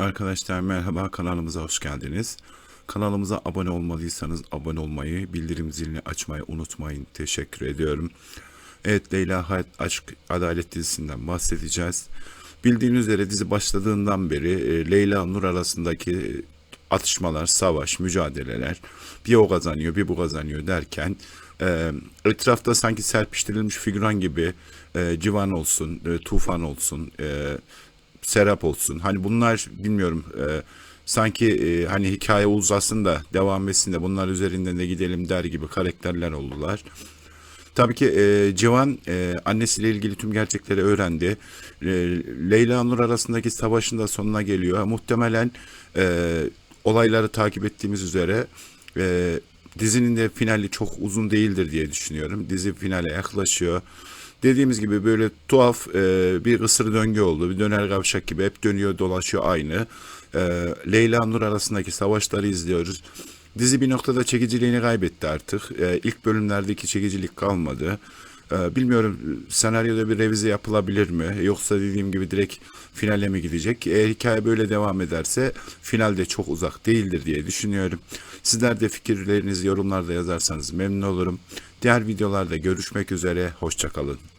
Arkadaşlar merhaba kanalımıza hoş geldiniz. Kanalımıza abone olmadıysanız abone olmayı, bildirim zilini açmayı unutmayın. Teşekkür ediyorum. Evet Leyla Hayat Aşk Adalet dizisinden bahsedeceğiz. Bildiğiniz üzere dizi başladığından beri e, Leyla Nur arasındaki atışmalar, savaş, mücadeleler bir o kazanıyor bir bu kazanıyor derken e, etrafta sanki serpiştirilmiş figüran gibi e, Civan olsun, e, Tufan olsun, e, Serap olsun. Hani bunlar bilmiyorum e, sanki e, hani hikaye uzasın da devam etsin de bunlar üzerinden de gidelim der gibi karakterler oldular. Tabii ki e, Civan e, annesiyle ilgili tüm gerçekleri öğrendi. E, Leyla Nur arasındaki savaşın da sonuna geliyor. Muhtemelen e, olayları takip ettiğimiz üzere e, dizinin de finali çok uzun değildir diye düşünüyorum. Dizi finale yaklaşıyor. Dediğimiz gibi böyle tuhaf e, bir kısır döngü oldu. Bir döner kavşak gibi hep dönüyor dolaşıyor aynı. E, Leyla Nur arasındaki savaşları izliyoruz. Dizi bir noktada çekiciliğini kaybetti artık. E, ilk bölümlerdeki çekicilik kalmadı. E, bilmiyorum senaryoda bir revize yapılabilir mi? Yoksa dediğim gibi direkt finale mi gidecek? Eğer hikaye böyle devam ederse finalde çok uzak değildir diye düşünüyorum. Sizler de fikirlerinizi yorumlarda yazarsanız memnun olurum. Diğer videolarda görüşmek üzere. Hoşçakalın.